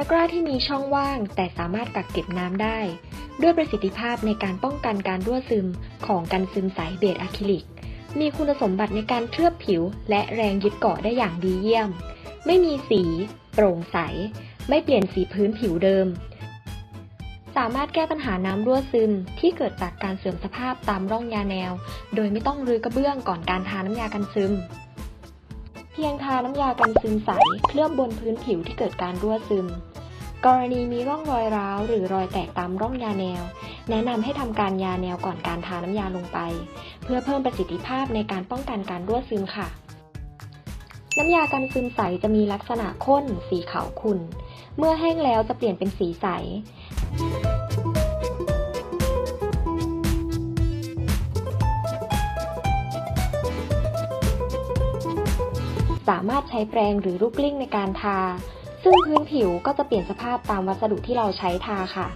ะกร้าที่มีช่องว่างแต่สามารถกักเก็บน้ำได้ ด้วยประสิทธิภาพในการป้องกันการรั่วซึมของกันซึมใสเบสอะคริลิก มีคุณสมบัติในการเคลือบผิว และแรงยึดเกาะได้อย่างดีเยี่ยม ไม่มีสี โปร่งใส ไม่เปลี่ยนสีพื้นผิวเดิม สามารถแก้ปัญหาน้ำรั่วซึมที่เกิดจากการเสื่อมสภาพตามร่องยาแนว โดยไม่ต้องรื้อกระเบื้องก่อนการทาน้ำยากันซึมเพียงทาน้ำยากันซึมใสเคลือบบนพื้นผิวที่เกิดการรั่วซึม กรณีมีร่องรอยร้าว หรือรอยแตกตามร่องยาแนว แนะนำให้ทำการยาแนวก่อนการทาน้ำยาลงไป เพื่อเพิ่มประสิทธิภาพในการป้องกันการรั่วซึมค่ะ น้ำยากันซึมใสจะมีลักษณะข้น สีขาวขุ่น เมื่อแห้งแล้วจะเปลี่ยนเป็นสีใสสามารถใช้แปรงหรือลูกกลิ้งในการทา ซึ่งพื้นผิวก็จะเปลี่ยนสภาพตามวัสดุที่เราใช้ทาค่ะ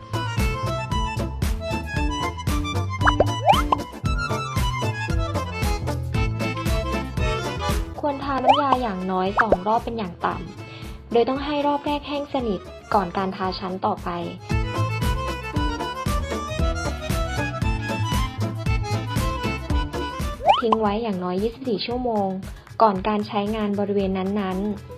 ควรทาน้ำยาอย่างน้อย 2 รอบเป็นอย่างต่ำ โดยต้องให้รอบแรกแห้งสนิทก่อนการทาชั้นต่อไปทิ้งไว้อย่างน้อย 24 ชั่วโมง ก่อนการใช้งานบริเวณนั้นๆ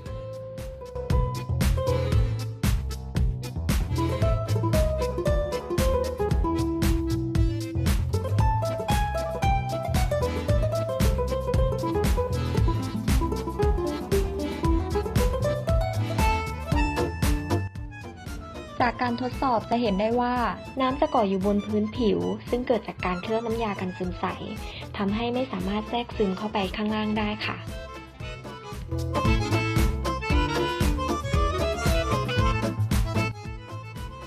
จากการทดสอบจะเห็นได้ว่า น้ำจะก่ออยู่บนพื้นผิว ซึ่งเกิดจากการเคลือบน้ำยากันซึมใสทำให้ไม่สามารถแทรกซึมเข้าไปข้างล่างได้ค่ะ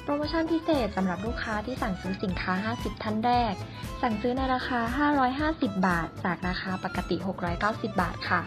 โปรโมชั่นพิเศษสำหรับลูกค้าที่สั่งซื้อสินค้า 50 ท่านแรก สั่งซื้อในราคา 550 บาท จากราคาปกติ 690 บาทค่ะ